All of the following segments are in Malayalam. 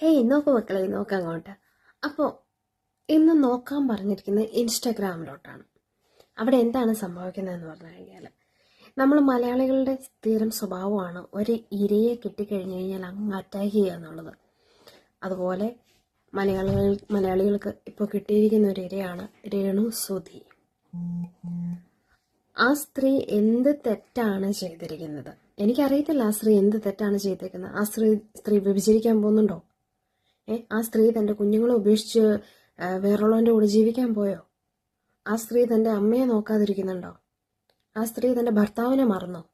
ഹേയ് നോക്കൂ മക്കളെ നോക്കാം അങ്ങോട്ട്. അപ്പോൾ ഇന്ന് നോക്കാൻ പറഞ്ഞിരിക്കുന്നത് ഇൻസ്റ്റഗ്രാമിലോട്ടാണ്. അവിടെ എന്താണ് സംഭവിക്കുന്നതെന്ന് പറഞ്ഞു കഴിഞ്ഞാൽ നമ്മൾ മലയാളികളുടെ സ്ഥിരം സ്വഭാവമാണ് ഒരു ഇരയെ കിട്ടിക്കഴിഞ്ഞു കഴിഞ്ഞാൽ അങ്ങ് അറ്റാക്ക് ചെയ്യുക എന്നുള്ളത്. അതുപോലെ മലയാളികൾ മലയാളികൾക്ക് ഇപ്പോൾ കിട്ടിയിരിക്കുന്ന ഒരു ഇരയാണ് രേണു സുധി. ആ സ്ത്രീ എന്ത് തെറ്റാണ് ചെയ്തിരിക്കുന്നത്? എനിക്കറിയത്തില്ല ആ സ്ത്രീ എന്ത് തെറ്റാണ് ചെയ്തേക്കുന്നത് ആ സ്ത്രീ സ്ത്രീ വ്യഭിചരിക്കാൻ പോകുന്നുണ്ടോ? ആ സ്ത്രീ തന്റെ കുഞ്ഞുങ്ങളെ ഉപേക്ഷിച്ച് വേറുള്ളവന്റെ കൂടെ ജീവിക്കാൻ പോയോ? ആ സ്ത്രീ തന്റെ അമ്മയെ നോക്കാതിരിക്കുന്നുണ്ടോ? ആ സ്ത്രീ തന്റെ ഭർത്താവിനെ മറന്നോ?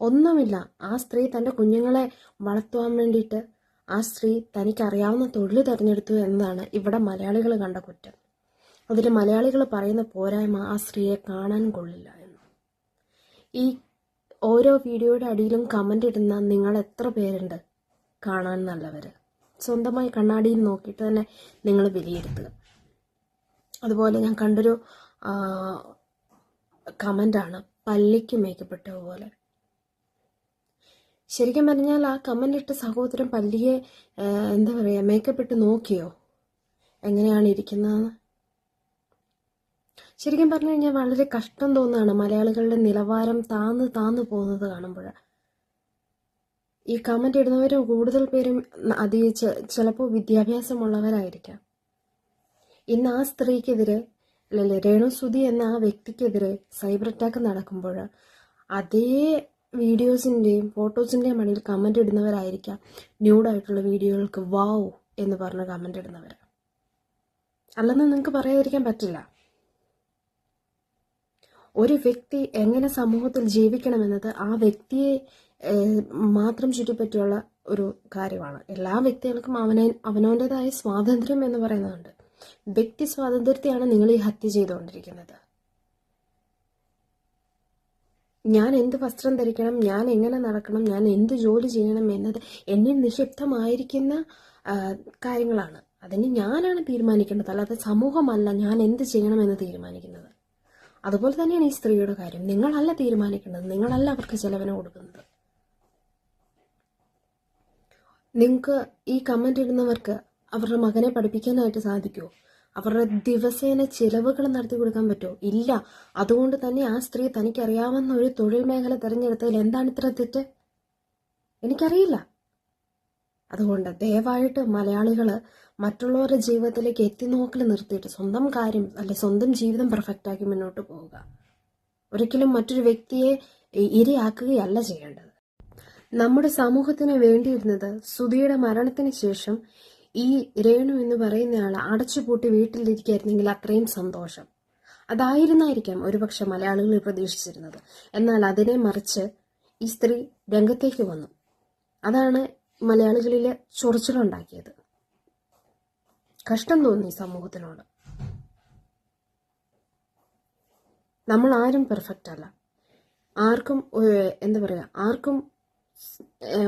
ഒന്നുമില്ല. ആ സ്ത്രീ തന്റെ കുഞ്ഞുങ്ങളെ വളർത്തുവാൻ വേണ്ടിയിട്ട് ആ സ്ത്രീ തനിക്കറിയാവുന്ന തൊഴിൽ തിരഞ്ഞെടുത്തു എന്നതാണ് ഇവിടെ മലയാളികൾ കണ്ട കുറ്റം. അതിൽ മലയാളികൾ പറയുന്ന പോരായ്മ ആ സ്ത്രീയെ കാണാൻ കൊള്ളില്ല എന്ന്. ഈ ഓരോ വീഡിയോയുടെ അടിയിലും കമന്റ് ഇടുന്ന നിങ്ങൾ എത്ര പേരുണ്ട് കാണാൻ നല്ലവർ സ്വന്തമായി കണ്ണാടിയിൽ നോക്കിയിട്ട് തന്നെ നിങ്ങൾ വിലയിരുത്തുക അതുപോലെ ഞാൻ കണ്ടൊരു കമന്റാണ് പല്ലിക്ക് മേക്കപ്പെട്ട പോലെ. ശരിക്കും പറഞ്ഞാൽ ആ കമന്റ് ഇട്ട സഹോദരൻ പല്ലിയെ എന്താ പറയുക മേക്കപ്പ് ഇട്ട് നോക്കിയോ? എങ്ങനെയാണ് ഇരിക്കുന്നതെന്ന്? ശരിക്കും പറഞ്ഞു കഴിഞ്ഞാൽ വളരെ കഷ്ടം തോന്നുകയാണ് മലയാളികളുടെ നിലവാരം താന്ന് താന്ന് പോകുന്നത് കാണുമ്പോൾ ഈ കമന്റ് ഇടുന്നവർ കൂടുതൽ പേരും അതി ചിലപ്പോൾ വിദ്യാഭ്യാസമുള്ളവരായിരിക്കാം. ഇന്ന് ആ സ്ത്രീക്കെതിരെ അല്ലെ രേണുസുതി എന്ന ആ വ്യക്തിക്കെതിരെ സൈബർ അറ്റാക്ക് നടക്കുമ്പോൾ അതേ വീഡിയോസിന്റെയും ഫോട്ടോസിന്റെയും മണിയിൽ കമന്റ് ഇടുന്നവരായിരിക്കാം. ന്യൂഡായിട്ടുള്ള വീഡിയോകൾക്ക് വാവ് എന്ന് പറഞ്ഞ് കമന്റ് ഇടുന്നവർ അല്ലെന്ന് നിങ്ങൾക്ക് പറയാതിരിക്കാൻ പറ്റില്ല. ഒരു വ്യക്തി എങ്ങനെ സമൂഹത്തിൽ ജീവിക്കണമെന്നത് ആ വ്യക്തിയെ മാത്രം ചുറ്റിപ്പറ്റിയുള്ള ഒരു കാര്യമാണ്. എല്ലാ വ്യക്തികൾക്കും അവനെ അവനവന്റെതായ സ്വാതന്ത്ര്യം എന്ന് പറയുന്നതുണ്ട്. വ്യക്തി സ്വാതന്ത്ര്യത്തെയാണ് നിങ്ങൾ ഈ ഹത്യ ചെയ്തുകൊണ്ടിരിക്കുന്നത്. ഞാൻ എന്ത് വസ്ത്രം ധരിക്കണം ഞാൻ എങ്ങനെ നടക്കണം ഞാൻ എന്ത് ജോലി ചെയ്യണം എന്നത് എന്നിൽ നിക്ഷിപ്തമായിരിക്കുന്ന കാര്യങ്ങളാണ്. അതിന് ഞാനാണ് തീരുമാനിക്കേണ്ടത്. അല്ലാതെ സമൂഹമല്ല ഞാൻ എന്ത് ചെയ്യണമെന്ന് തീരുമാനിക്കുന്നത്. അതുപോലെ തന്നെയാണ് ഈ സ്ത്രീയുടെ കാര്യം. നിങ്ങളല്ല തീരുമാനിക്കേണ്ടത്. നിങ്ങളല്ല അവർക്ക് ചെലവിന് കൊടുക്കുന്നത്. നിങ്ങൾക്ക് ഈ കമന്റ് ഇടുന്നവർക്ക് അവരുടെ മകനെ പഠിപ്പിക്കാനായിട്ട് സാധിക്കുമോ അവരുടെ ദിവസേന ചിലവുകൾ നടത്തി കൊടുക്കാൻ പറ്റുമോ ഇല്ല. അതുകൊണ്ട് തന്നെ ആ സ്ത്രീ തനിക്കറിയാവുന്ന ഒരു തൊഴിൽ മേഖല തിരഞ്ഞെടുത്തതിൽ എന്താണ് ഇത്ര തെറ്റ്? എനിക്കറിയില്ല. അതുകൊണ്ട് ദയവായിട്ട് മലയാളികൾ മറ്റുള്ളവരുടെ ജീവിതത്തിലേക്ക് എത്തി നോക്കൽ നിർത്തിയിട്ട് സ്വന്തം കാര്യം അല്ലെ സ്വന്തം ജീവിതം പെർഫെക്റ്റാക്കി മുന്നോട്ട് പോവുക. ഒരിക്കലും മറ്റൊരു വ്യക്തിയെ ഇരയാക്കുകയല്ല ചെയ്യേണ്ടത്. നമ്മുടെ സമൂഹത്തിന് വേണ്ടിയിരുന്നത് സുധിയുടെ മരണത്തിന് ശേഷം ഈ രേണു എന്ന് പറയുന്നയാൾ അടച്ചുപൂട്ടി വീട്ടിലിരിക്കുകയായിരുന്നെങ്കിൽ അത്രയും സന്തോഷം. അതായിരുന്നായിരിക്കാം ഒരുപക്ഷെ മലയാളികൾ പ്രതീക്ഷിച്ചിരുന്നത്. എന്നാൽ അതിനെ മറിച്ച് ഈ സ്ത്രീ രംഗത്തേക്ക് വന്നു. അതാണ് മലയാളികളിൽ ചൊറിച്ചിലുണ്ടാക്കിയത്. കഷ്ടം തോന്നി സമൂഹത്തിനോട്. നമ്മൾ ആരും പെർഫെക്റ്റ് അല്ല. ആർക്കും എന്താ പറയുക ആർക്കും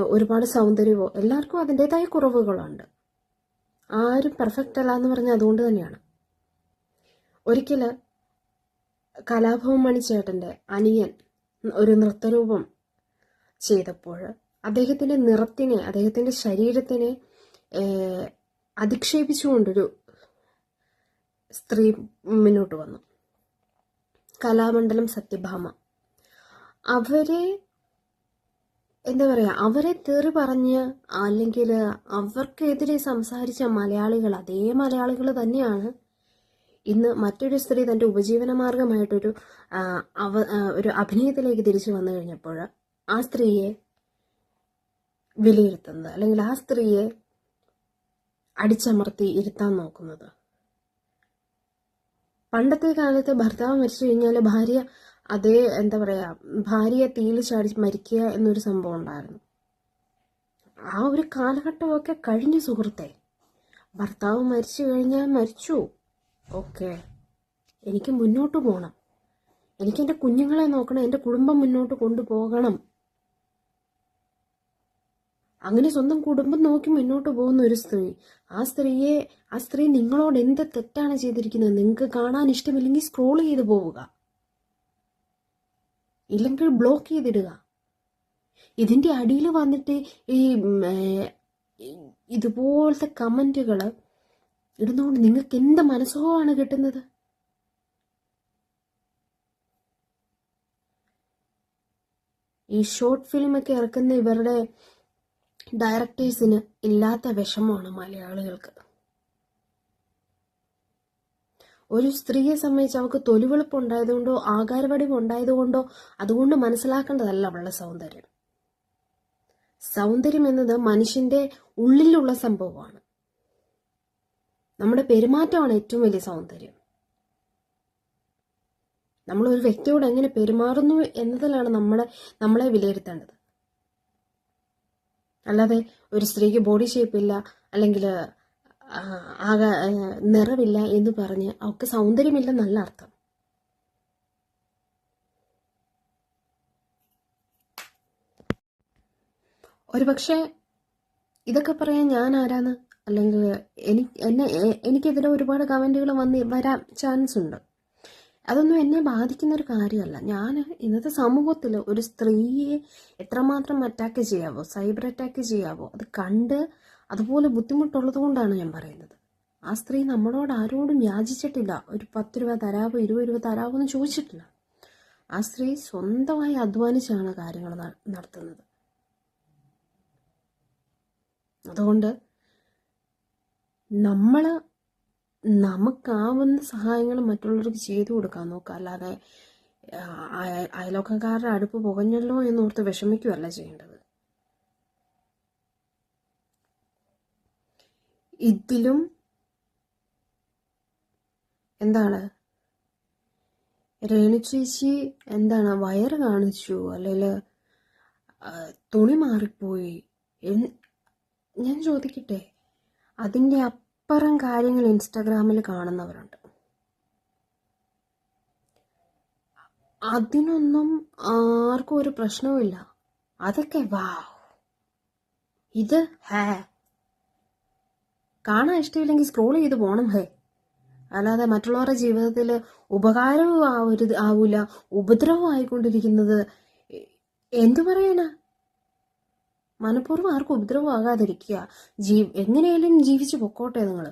ഒരുപാട് സൗന്ദര്യമോ എല്ലാവർക്കും അതിന്റേതായ കുറവുകളുണ്ട്. ആരും പെർഫെക്റ്റ് അല്ല എന്ന് പറഞ്ഞാൽ അതുകൊണ്ട് തന്നെയാണ്. ഒരിക്കൽ കലാഭവൻ മണിച്ചേട്ടന്റെ അനിയൻ ഒരു നൃത്തരൂപം ചെയ്തപ്പോൾ അദ്ദേഹത്തിന്റെ നിറത്തിനെ അദ്ദേഹത്തിന്റെ ശരീരത്തിനെ അധിക്ഷേപിച്ചുകൊണ്ടൊരു സ്ത്രീ മുന്നോട്ട് വന്നു. കലാമണ്ഡലം സത്യഭാമ. അവരെ എന്താ പറയുക അവരെ തെറി പറഞ്ഞ് അല്ലെങ്കിൽ അവർക്കെതിരെ സംസാരിച്ച മലയാളികൾ അതേ മലയാളികൾ തന്നെയാണ്. ഇന്ന് മറ്റൊരു സ്ത്രീ തന്റെ ഉപജീവന മാർഗമായിട്ടൊരു അവ ഒരു അഭിനയത്തിലേക്ക് തിരിച്ചു വന്നു കഴിഞ്ഞപ്പോൾ ആ സ്ത്രീയെ വിലയിരുത്തുന്നത് അല്ലെങ്കിൽ ആ സ്ത്രീയെ അടിച്ചമർത്തി ഇരുത്താൻ നോക്കുന്നത്. പണ്ടത്തെ കാലത്ത് ഭർത്താവ് മരിച്ചു കഴിഞ്ഞാൽ ഭാര്യ അതേ എന്താ പറയുക ഭാര്യയെ തീയിൽ ചാടി മരിക്കുക എന്നൊരു സംഭവം ഉണ്ടായിരുന്നു. ആ ഒരു കാലഘട്ടമൊക്കെ കഴിഞ്ഞു സുഹൃത്തെ. ഭർത്താവ് മരിച്ചു കഴിഞ്ഞാൽ മരിച്ചു. ഓക്കെ. എനിക്ക് മുന്നോട്ട് പോകണം എനിക്ക് എന്റെ കുഞ്ഞുങ്ങളെ നോക്കണം എന്റെ കുടുംബം മുന്നോട്ട് കൊണ്ടുപോകണം. അങ്ങനെ സ്വന്തം കുടുംബം നോക്കി മുന്നോട്ട് പോകുന്ന ഒരു സ്ത്രീ ആ സ്ത്രീയെ ആ സ്ത്രീ നിങ്ങളോട് എന്ത് തെറ്റാണ് ചെയ്തിരിക്കുന്നത്? നിങ്ങൾക്ക് കാണാൻ ഇഷ്ടമില്ലെങ്കിൽ സ്ക്രോൾ ചെയ്ത് പോവുക. ഇല്ലെങ്കിൽ ബ്ലോക്ക് ചെയ്തിടുക. ഇതിന്റെ അടിയിൽ വന്നിട്ട് ഈ ഇതുപോലത്തെ കമന്റുകൾ ഇടുന്നതുകൊണ്ട് നിങ്ങൾക്ക് എന്ത് മനസ്സുഖമാണ് കിട്ടുന്നത്? ഈ ഷോർട്ട് ഫിലിമൊക്കെ ഇറക്കുന്ന ഇവരുടെ ഡയറക്ടേഴ്സിന് ഇല്ലാത്ത വിഷമമാണ് മലയാളികൾക്ക്. ഒരു സ്ത്രീയെ സംബന്ധിച്ച് അവൾക്ക് തൊലിവെളുപ്പ് ഉണ്ടായതുകൊണ്ടോ ആകാരവടിവ് ഉണ്ടായതുകൊണ്ടോ അതുകൊണ്ട് മനസ്സിലാക്കേണ്ടതല്ല അവളുടെ സൗന്ദര്യം. സൗന്ദര്യം എന്നത് മനുഷ്യന്റെ ഉള്ളിലുള്ള സംഭവമാണ്. നമ്മുടെ പെരുമാറ്റമാണ് ഏറ്റവും വലിയ സൗന്ദര്യം. നമ്മൾ ഒരു വ്യക്തിയോട് എങ്ങനെ പെരുമാറുന്നു എന്നതിലാണ് നമ്മളെ നമ്മളെ വിലയിരുത്തേണ്ടത്. അല്ലാതെ ഒരു സ്ത്രീക്ക് ബോഡി ഷേപ്പ് ഇല്ല അല്ലെങ്കിൽ ആകെ നിറവില്ല എന്ന് പറഞ്ഞ് അവൾക്ക് സൗന്ദര്യമില്ലെന്നല്ല അർത്ഥം. ഒരുപക്ഷെ ഇതൊക്കെ പറയാൻ ഞാൻ ആരാന്ന് അല്ലെങ്കിൽ എനിക്ക് എന്നെ എനിക്കെതിരെ ഒരുപാട് കമന്റുകൾ വന്ന് വരാൻ ചാൻസ് ഉണ്ട്. അതൊന്നും എന്നെ ബാധിക്കുന്ന ഒരു കാര്യമല്ല. ഞാൻ ഇന്നത്തെ സമൂഹത്തിൽ ഒരു സ്ത്രീയെ എത്രമാത്രം അറ്റാക്ക് ചെയ്യാവോ സൈബർ അറ്റാക്ക് ചെയ്യാവോ അത് കണ്ട് അതുപോലെ ബുദ്ധിമുട്ടുള്ളത് കൊണ്ടാണ് ഞാൻ പറയുന്നത്. ആ സ്ത്രീ നമ്മളോട് ആരോടും യാചിച്ചിട്ടില്ല. ഒരു പത്ത് രൂപ തരാവോ ഇരുപത് രൂപ തരാവോ എന്ന് ചോദിച്ചിട്ടില്ല. ആ സ്ത്രീ സ്വന്തമായി അധ്വാനിച്ചാണ് കാര്യങ്ങൾ നടത്തുന്നത്. അതുകൊണ്ട് നമ്മൾ നമുക്കാവുന്ന സഹായങ്ങൾ മറ്റുള്ളവർക്ക് ചെയ്തു കൊടുക്കാൻ നോക്കുക. അല്ലാതെ അയലോക്കക്കാരുടെ അടുപ്പ് പുകഞ്ഞല്ലോ എന്നോർത്ത് വിഷമിക്കുകയല്ല ചെയ്യേണ്ടത്. ഇതിലും എന്താണ്? രേണു ചേച്ചി എന്താണ് വയറ് കാണിച്ചു? അല്ലെങ്കിൽ തുണി മാറിപ്പോയി? ഞാൻ ചോദിക്കട്ടെ. അതിന്റെ അപ്പുറം കാര്യങ്ങൾ ഇൻസ്റ്റാഗ്രാമിൽ കാണുന്നവരുണ്ട്. അതിനൊന്നും ആർക്കും ഒരു പ്രശ്നവുമില്ല. അതൊക്കെ വാ. ഇത് ഹേ. കാണാൻ ഇഷ്ടമില്ലെങ്കിൽ സ്ക്രോൾ ചെയ്ത് പോകണം ഹേ. അല്ലാതെ മറ്റുള്ളവരുടെ ജീവിതത്തിൽ ഉപകാരവും ആവരുത് ആവൂല ഉപദ്രവം ആയിക്കൊണ്ടിരിക്കുന്നത് എന്തു പറയാനാ? മനഃപൂർവം ആർക്കും ഉപദ്രവം ആകാതിരിക്കുക. ജീ എങ്ങനെയായാലും ജീവിച്ചു പൊക്കോട്ടെ നിങ്ങൾ